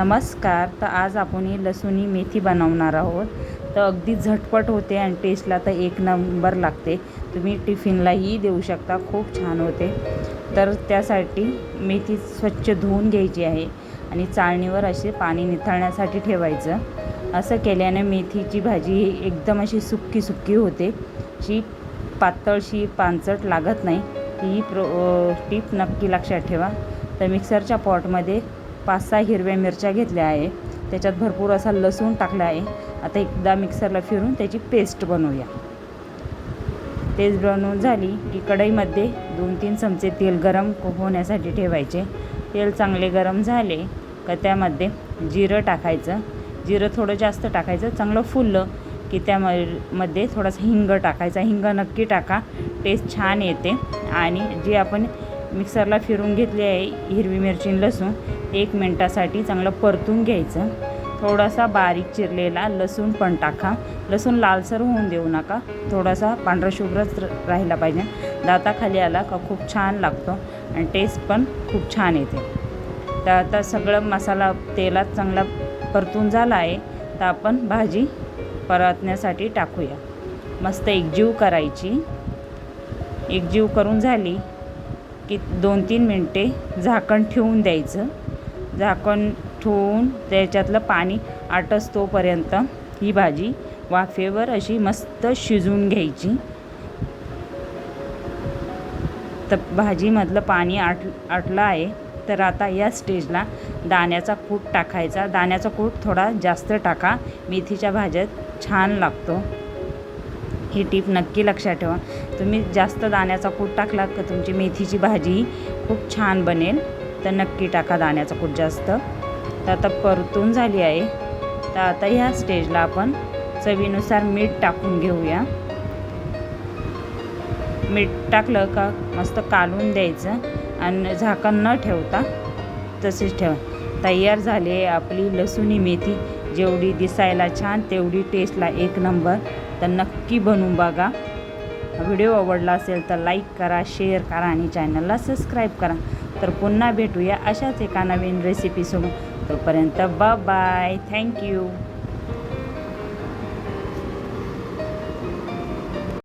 नमस्कार तर आज आपण ही लसूणी मेथी बनवणार आहोत. तर अगदी झटपट होते आणि टेस्टला तर एक नंबर लागते. तुम्ही टिफिनलाही देऊ शकता खूप छान होते. तर त्यासाठी मेथी स्वच्छ धुवून घ्यायची आहे आणि चाळणीवर असे पाणी निथळण्यासाठी ठेवायचं. असं केल्याने मेथीची भाजी ही एकदम अशी सुक्की सुक्की होते. जी पातळशी पानचट लागत नाही. ही प्रो टीप नक्की लक्षात ठेवा. तर मिक्सरच्या पॉटमध्ये पाच सहा हिरव्या मिरच्या घेतल्या आहे. त्याच्यात भरपूर असा लसूण टाकला आहे. आता एकदा मिक्सरला फिरून त्याची पेस्ट बनवूया. तेच बनवून झाली की कढईमध्ये दोन तीन चमचे तेल गरम होण्यासाठी ठेवायचे. तेल चांगले गरम झाले का त्यामध्ये जिरं टाकायचं. जिरं थोडं जास्त टाकायचं चांगलं फुललं की त्यामध्ये थोडासा हिंग टाकायचा. हिंग नक्की टाका. टेस्ट छान येते आणि जे आपण मिक्सरला फिरून घेतली आहे हिरवी मिरची आणि लसूण. एक मिनटासाठी चांगलं परतून घ्यायचं. थोडासा बारीक चिरलेला लसूण पण टाका. लसूण लालसर होऊन देऊ नका. थोडासा पांढरा शुभ्रच राहिला पाहिजे. दाताखाली आला का खूप छान लागतो आणि टेस्ट पण खूप छान येते. तर आता सगळं मसाला तेलात चांगला परतून झाला आहे. तर आपण भाजी परतण्यासाठी टाकूया. मस्त एकजीव करायची. एकजीव करून झाली. की दोन तीन मिनटे झाकण ठेवून द्यायचं. झाकण ठेवून त्याच्यातलं पाणी आटसतोपर्यंत ही भाजी वाफेवर अशी मस्त शिजवून घ्यायची. तर भाजीमधलं पाणी आट आटलं आहे तर आता या स्टेजला दाण्याचा कूट टाकायचा. दाण्याचा कूट थोडा जास्त टाका. मेथीच्या भाज्यात छान लागतो. ही टीप नक्की लक्षात ठेवा. तुम्ही जास्त दाण्याचा कूट टाकला का तुमची मेथीची भाजी खूप छान बनेल. तर नक्की टाका दाण्याचा कूट जास्त. तर आता परतून झाली आहे. तर आता ह्या स्टेजला आपण चवीनुसार मीठ टाकून घेऊया. मीठ टाकलं का मस्त कालून द्यायचं आणि झाकण न ठेवता तसेच ठेवा. तयार झाली आहे आपली लसूणी मेथी. जेवढी दिसायला छान तेवढी टेस्टला एक नंबर तर नक्की बनवून बघा. व्हिडिओ आवडला असेल तर लाईक करा शेअर करा आणि चॅनलला सबस्क्राईब करा. तर पुन्हा भेटूया अशाच एका नवीन रेसिपीसोबत तोपर्यंत बाय थँक्यू